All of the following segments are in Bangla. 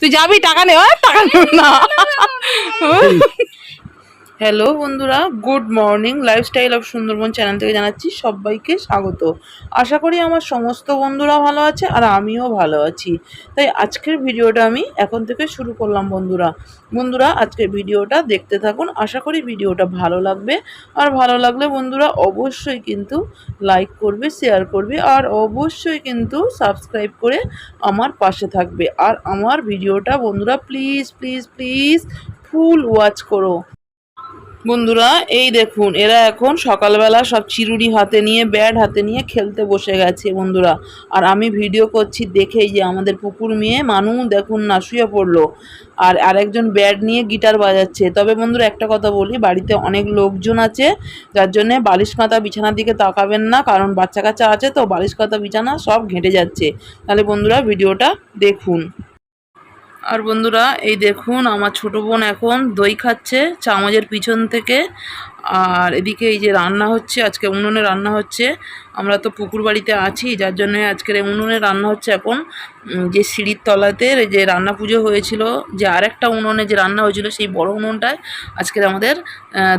তুই যাবি টাকা নে টাকা না। হ্যালো বন্ধুরা। Good morning lifestyle of Sundarban channel থেকে জানাচ্ছি সবাইকে স্বাগত। আশা করি আমার সমস্ত বন্ধুরা ভালো আছে আর আমিও ভালো আছি। তাই আজকের ভিডিওটা আমি এখন থেকে শুরু করলাম, বন্ধুরা। বন্ধুরা, আজকের ভিডিওটা দেখতে থাকুন। আশা করি ভিডিওটা ভালো লাগবে। আর ভালো লাগলে, বন্ধুরা, অবশ্যই কিন্তু লাইক করবে শেয়ার করবে, আর অবশ্যই কিন্তু সাবস্ক্রাইব করে আমার পাশে থাকবে। আর আমার ভিডিওটা, বন্ধুরা please please please full watch করো। বন্ধুরা, এই দেখুন, এরা এখন সকালবেলা সব চিরুনি হাতে নিয়ে, ব্যাট হাতে নিয়ে খেলতে বসে গেছে বন্ধুরা। আর আমি ভিডিও করছি দেখেই যে আমাদের পুকুর মেয়ে মানু, দেখুন না, শুয়ে পড়ল। আর আরেকজন ব্যাট নিয়ে গিটার বাজাচ্ছে। তবে বন্ধুরা, একটা কথা বলি, বাড়িতে অনেক লোকজন আছে, যার জন্যে বালিশ কাঁথা বিছানার দিকে তাকাবেন না, কারণ বাচ্চা কাচ্চা আছে তো, বালিশ কাঁথা বিছানা সব ঘেঁটে যাচ্ছে। তাহলে বন্ধুরা, ভিডিওটা দেখুন। আর বন্ধুরা এই দেখুন আমার ছোট বোন এখন দই খাচ্ছে চামচের পিছন থেকে। আর এদিকে এই যে রান্না হচ্ছে, আজকে উনুনে রান্না হচ্ছে। আমরা তো পুকুর বাড়িতে আছি, যার জন্য আজকের উনুনে রান্না হচ্ছে এখন। যে সিঁড়ির তলাতে যে রান্না পুজো হয়েছিল, যে আরেকটা উনুনে যে রান্না হয়েছিল, সেই বড় উনুনটায় আজকের আমাদের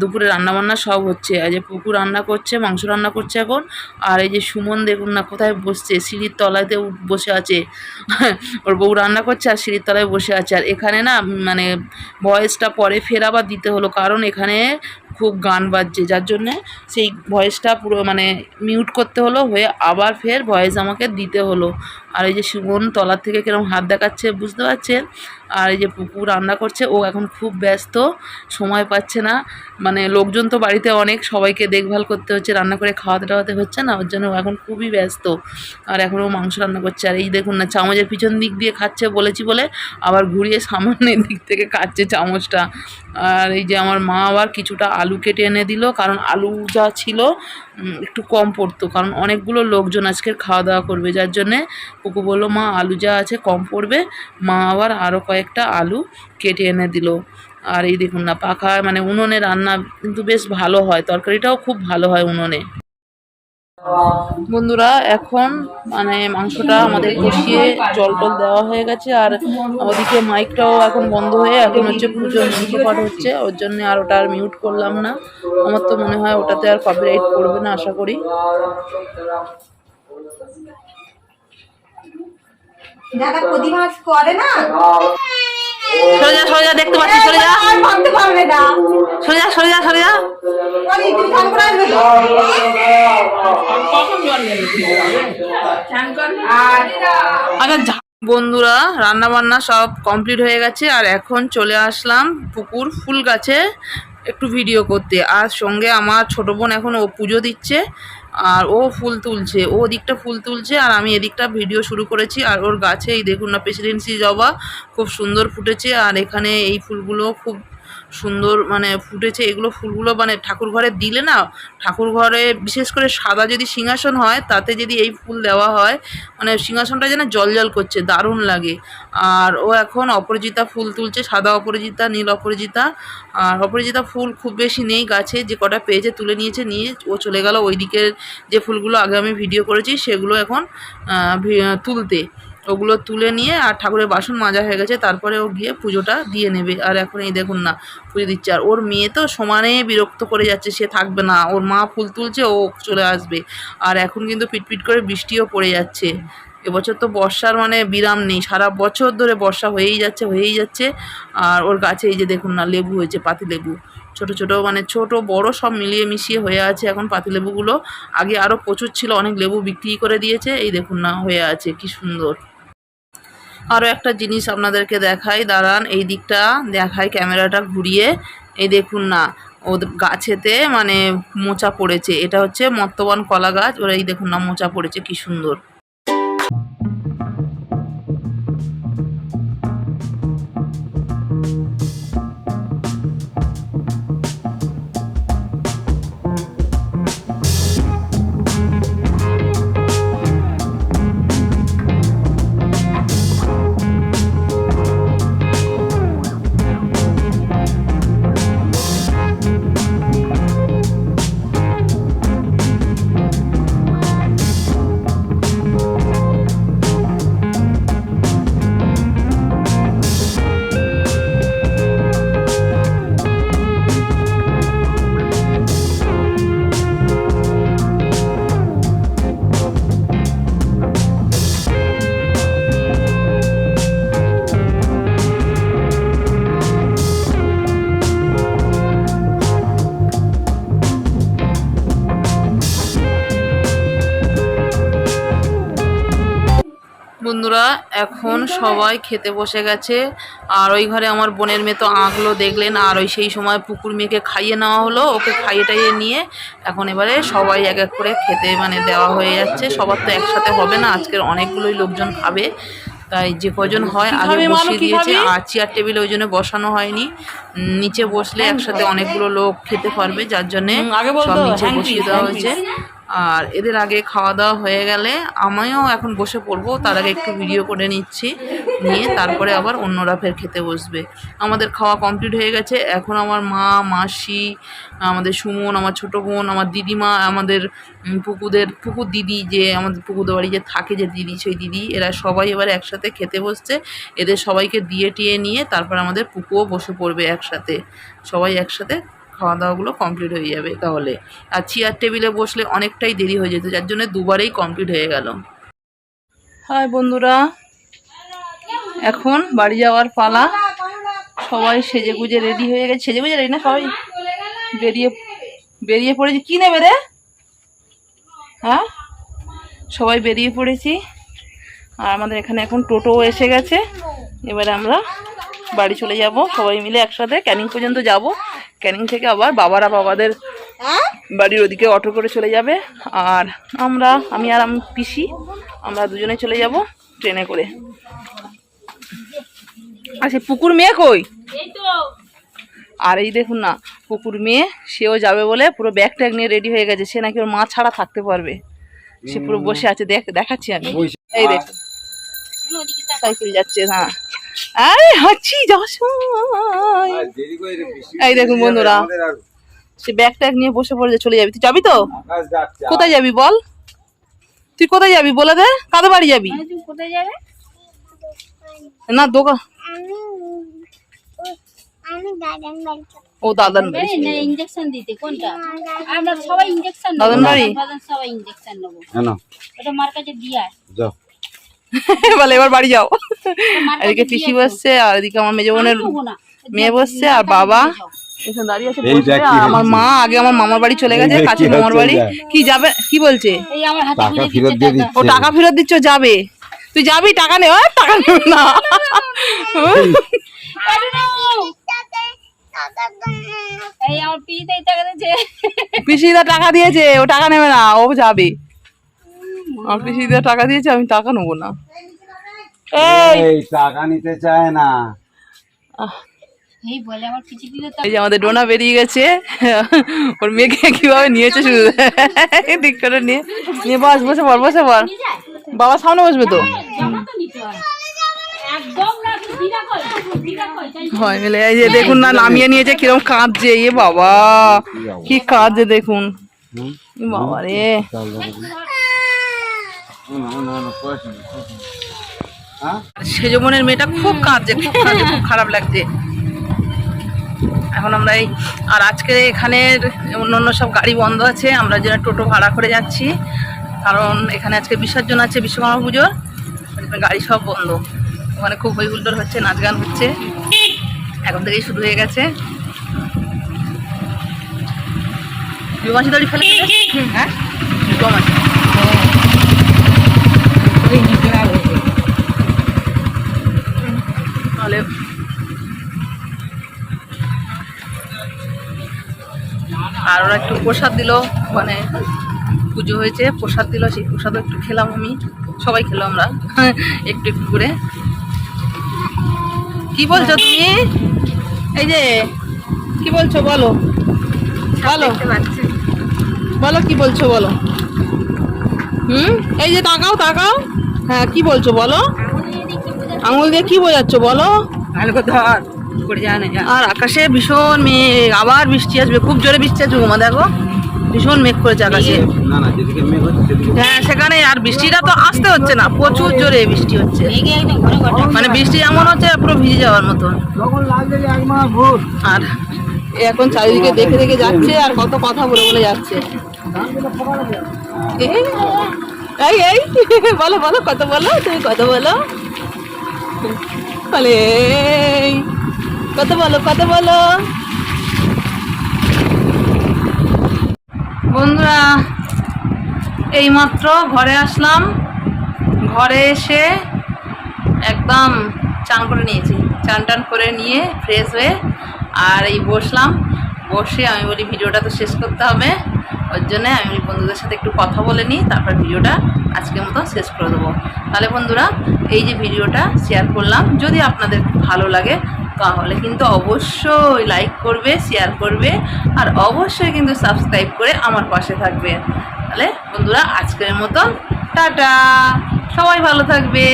দুপুরে রান্না বান্না সব হচ্ছে। আর যে পুকুর রান্না করছে, মাংস রান্না করছে এখন। আর এই যে সুমন দেখুন না কোথায় বসছে, সিঁড়ির তলাতে বসে আছে। ওর বউ রান্না করছে আর সিঁড়ির তলায় বসে আছে। আর এখানে না মানে ভয়েসটা পরে ফের আবার দিতে হলো, কারণ এখানে খুব গান বাজছে, যার জন্যে সেই ভয়েসটা পুরো মানে মিউট করতে হলো, হয়ে আবার ফের ভয়েস আমাকে দিতে হলো। আর এই যে সুমন তলার থেকে কীরকম হাত দেখাচ্ছে বুঝতে পারছেন? আর এই যে পুকুর রান্না করছে, ও এখন খুব ব্যস্ত, সময় পাচ্ছে না। মানে লোকজন তো বাড়িতে অনেক, সবাইকে দেখভাল করতে হচ্ছে, রান্না করে খাওয়াতে টাওয়াতে হচ্ছে না, ওর জন্য এখন খুবই ব্যস্ত। আর এখন ও মাংস রান্না করছে। আর এই দেখুন না, চামচের পিছন দিক দিয়ে খাচ্ছে বলেছি বলে, আবার ঘুরিয়ে সামনের দিক থেকে খাচ্ছে চামচটা। আর এই যে আমার মা আবার কিছুটা আলু কেটে এনে দিল, কারণ আলু যা ছিল একটু কম পড়তো, কারণ অনেকগুলো লোকজন আজকের খাওয়া দাওয়া করবে, যার জন্যে পুকু বলল, মা, আলু যা আছে কম পড়বে। মা আবার আরও কয়েকটা আলু কেটে এনে দিল। আর এই দেখুন না, পাখা মানে উনুনে রান্না কিন্তু বেশ ভালো হয়, তরকারিটাও খুব ভালো হয় উনুনে। বন্ধুরা, এখন মানে মাংসটা আমাদের কষিয়ে জল টল দেওয়া হয়ে গেছে, আর ওদিকে মাইকটাও এখন বন্ধ হয়ে এখন হচ্ছে পুজোর মন্ত্র পাঠ হচ্ছে, ওর জন্য আর ওটা আর মিউট করলাম না। আমার তো মনে হয় ওটাতে আর কপিরাইট করবে না, আশা করি। যারা প্রতিমাস করে না? সরে যা সরে যা দেখতে পাচ্ছি সরে যা। সরে যা সরে যা সরে যা। আচ্ছা বন্ধুরা রান্না বান্না সব কমপ্লিট হয়ে গেছে আর এখন চলে আসলাম পুকুর ফুল গাছে একটু ভিডিও করতে। আর সঙ্গে আমার ছোট বোন এখন ও পুজো দিচ্ছে আর ও ফুল তুলছে, ও দিকটা ফুল তুলছে আর আমি এদিকটা ভিডিও শুরু করেছি আর ওর গাছে এই দেখুন না প্রেসিডেন্সি জবা খুব সুন্দর ফুটেছে আর এখানে এই ফুলগুলো খুব সুন্দর মানে ফুটেছে, এগুলো ফুলগুলো মানে ঠাকুর ঘরে দিলে না ঠাকুর ঘরে বিশেষ করে সাদা যদি সিংহাসন হয়, তাতে যদি এই ফুল দেওয়া হয় মানে সিংহাসনটা যেন জল জল করছে, দারুণ লাগে। আর ও এখন অপরাজিতা ফুল তুলছে, সাদা অপরাজিতা, নীল অপরাজিতা। আর অপরাজিতা ফুল খুব বেশি নেই গাছে, যে কটা পেয়েছে তুলে নিয়েছে, নিয়ে ও চলে গেল ওই দিকের যে ফুলগুলো আগে আমি ভিডিও করেছি, সেগুলো এখন তুলতে। ওগুলো তুলে নিয়ে আর ঠাকুরের বাসন মাজা হয়ে গেছে, তারপরে ও গিয়ে পুজোটা দিয়ে নেবে। আর এখন এই দেখুন না, পুজো দিচ্ছে। আর ওর মেয়ে তো সমানে বিরক্ত করে যাচ্ছে, সে থাকবে না। ওর মা ফুল তুলছে, ও চলে আসবে। আর এখন কিন্তু পিটপিট করে বৃষ্টিও পড়ে যাচ্ছে। এবছর তো বর্ষার মানে বিরাম নেই। সারা বছর ধরে বর্ষা হয়েই যাচ্ছে হয়েই যাচ্ছে। আর ওর গাছে এই যে দেখুন না, লেবু হয়েছে, পাতি লেবু। ছোট ছোট মানে ছোট, বড় সব মিলিয়ে মিশিয়ে হয়ে আছে এখন পাতিলেবুগুলো আগে আরও প্রচুর ছিল, অনেক লেবু বিক্রি করে দিয়েছে। এই দেখুন না, হয়ে আছে, কি সুন্দর। আরও একটা জিনিস আপনাদেরকে দেখাই, দাঁড়ান, এই দিকটা দেখাই ক্যামেরাটা ঘুরিয়ে। এই দেখুন না, ও গাছেতে মানে মোচা পড়েছে। এটা হচ্ছে মর্তবান কলা গাছ ওরা এই দেখুন না, মোচা পড়েছে, কি সুন্দর। এখন সবাই খেতে বসে গেছে। আর ওই ঘরে আমার বোনের মেয়ে তো আঁকলো দেখলেন আর ওই সেই সময় পুকুর মেয়েকে খাইয়ে নেওয়া হলো ওকে খাইয়ে টাইয়ে নিয়ে এখন এবারে সবাই এক এক করে খেতে মানে দেওয়া হয়ে যাচ্ছে। সবার তো একসাথে হবে না আজকের অনেকগুলোই লোকজন খাবে। তাই যে কজন হয় আগে বসিয়ে দিয়েছে আর চেয়ার টেবিলে ওই জন্য বসানো হয়নি। নিচে বসলে একসাথে অনেকগুলো লোক খেতে পারবে যার জন্যে সব নিচে বসিয়ে দেওয়া হয়েছে। আর এদের আগে খাওয়া দাওয়া হয়ে গেলে আমিও এখন বসে পড়ব, তার আগে একটু ভিডিও করে নিচ্ছি, নিয়ে তারপরে আবার অন্যরা ফের খেতে বসবে। আমাদের খাওয়া কমপ্লিট হয়ে গেছে। এখন আমার মা, মাসি, আমাদের সুমন, আমার ছোটো বোন, আমার দিদিমা, আমাদের পুকুদের, পুকুর দিদি যে আমাদের পুকুদের বাড়ি যে থাকে যে দিদি, সেই দিদি, এরা সবাই এবার একসাথে খেতে বসছে। এদের সবাইকে দিয়ে টিয়ে নিয়ে তারপর আমাদের পুকুও বসে পড়বে একসাথে। সবাই একসাথে খাওয়া দাওয়াগুলো কমপ্লিট হয়ে যাবে তাহলে। আর চেয়ার টেবিলে বসলে অনেকটাই দেরি হয়ে যেত, যার জন্য দুবারেই কমপ্লিট হয়ে গেল। হাই বন্ধুরা, এখন বাড়ি যাওয়ার পালা। সবাই সেজে গুজে রেডি হয়ে গেছে। সেজে গুজে রেডি না সবাই? বেরিয়ে বেরিয়ে পড়েছি। কি নেবে রে? হ্যাঁ? সবাই বেরিয়ে পড়েছি। আর আমাদের এখানে এখন টোটো এসে গেছে। এবারে আমরা বাড়ি চলে যাব। সবাই মিলে একসাথে ক্যানিং পর্যন্ত যাব। ক্যানিং থেকে আবার বাবারা বাবাদের বাড়ির ওদিকে অটো করে চলে যাবে। আর আমরা আমি আর আমি পিসি আমরা দুজনে চলে যাব ট্রেনে করে। আচ্ছা পুকুর মেয়ে কই? আর এই দেখুন না পুকুর মেয়ে সেও যাবে বলে পুরো ব্যাগ ট্যাগ নিয়ে রেডি হয়ে গেছে। সে নাকি ওর মা ছাড়া থাকতে পারবে। সে পুরো বসে আছে দেখ দেখাচ্ছি আমি। এই দেখ সাইকেল যাচ্ছে হ্যাঁ। আরে হাঁচি এই দেখুন বন্ধুরা সে ব্যাগ ট্যাগ নিয়ে বসে পড়ে চলে যাবি। তুই যাবি তো? কোথায় যাবি বল? তুই কোথায় যাবি বলে দে? কাদের বাড়ি যাবি? না দোকান ও দাদার বাড়ি না ইনজেকশন দিতে কোনটা? আমরা সবাই ইনজেকশন নেব। দাদন বাড়ি? সবাই ইনজেকশন নেব। কেন ওটা মার কাছে দিয়ে যাও। বলে এবার বাড়ি যাও। এদিকে পিসি বসছে আর এদিকে আমার মেজো বোনের। মেয়ে বসছে আর বাবা এখানে দাঁড়িয়ে আছে আমার মা আগে আমার মামার বাড়ি চলে গেছে কাছে মামার বাড়ি। কি যাবে? কি বলছে? এই আমার টাকা ফেরত দিচ্ছে ও টাকা ফেরত দিচ্ছ যাবে। তুই যাবি? টাকা নে টাকা নেবে না। পিসিদা টাকা দিয়েছে ও টাকা নেবে না ও যাবে। আমার পিসিদা টাকা দিয়েছে আমি টাকা নেব না। এই টাকা নিতে চায় না। এই যে আমাদের ডোনা বেরিয়ে গেছে। ওর মেয়েকে কীভাবে নিয়েছে শুধু? দিক করে নিয়ে নিয়ে বস বসে পড় বসে পড়। বাবা সামনে বসবে তো? জামা তো নিতে হয় একদম না তুই দিদা কই দিদা কই চাই হয় মিলে এই যে দেখুন না নামিয়ে নিয়েছে কীরকম কাঁদছে। এ বাবা কি কাঁদছে দেখুন। বাবা। রে সেজমনের মেয়েটা খুব কাঁদছে খুব কাঁদছে, খুব খারাপ লাগছে। এখন আমরা এই আর আজকে এখানের অন্য অন্য সব গাড়ি বন্ধ আছে, আমরা যেন টোটো ভাড়া করে যাচ্ছি। কারণ এখানে আজকে বিসর্জন আছে বিশ্বকর্মা পুজোর গাড়ি সব বন্ধ। ওখানে খুব হই হুল্লোড় হচ্ছে, নাচ গান হচ্ছে। এখন থেকেই শুরু হয়ে গেছে। বিমাসি দড়ি ফেলে? হ্যাঁ? আর ওরা একটু প্রসাদ দিল মানে পুজো হয়েছে প্রসাদ দিল সেই প্রসাদও একটু খেলাম আমি। সবাই খেলো আমরা একটু একটু করে। কি বলছো তুমি? এই যে কি বলছো বলো? বলো। বলো কি বলছো বলো? হুম? এই যে তাকাও তাকাও। হ্যাঁ কি বলছো বলো? আঙুল দিয়ে কি বোঝাচ্ছ বলো? ভালো করে ধর করে যা না যা। আর আকাশে ভীষণ মেঘ আবার বৃষ্টি আসবে খুব জোরে বৃষ্টি আসবে ঘুমা দেখো। ভীষণ মেঘ করেছে আকাশে। না না যেদিকে মেঘ হচ্ছে সেদিকে হ্যাঁ সেখানে আর বৃষ্টিটা তো আসতে হচ্ছে না প্রচুর জোরে বৃষ্টি হচ্ছে। মানে বৃষ্টি এমন হচ্ছে পুরো ভিজে যাওয়ার মতো যখন লাগবে এক মাস ভোর। আর এখন চারিদিকে দেখে দেখে যাচ্ছে আর কত কথা বলে বলে যাচ্ছে। এই, এই বলো বলো কত বলো? তুমি কত বলো? বলে কত বলো কত বলো? বন্ধুরা এইমাত্র ঘরে আসলাম। ঘরে এসে একদম চান করে নিয়েছি। চান টান করে নিয়ে ফ্রেশ হয়ে আর এই বসলাম। বসে আমি বলি ভিডিওটা তো শেষ করতে হবে। ওর জন্য আমি বন্ধুদের সাথে একটু কথা বলে নিই, তারপর ভিডিওটা আজকের মতো শেষ করে দেবো। তাহলে বন্ধুরা, এই যে ভিডিওটা শেয়ার করলাম, যদি আপনাদের ভালো লাগে, তাহলে কিন্তু অবশ্যই লাইক করবে শেয়ার করবে, আর অবশ্যই কিন্তু সাবস্ক্রাইব করে আমার পাশে থাকবে। তাহলে বন্ধুরা, আজকের মতন টাটা! সবাই ভালো থাকবে।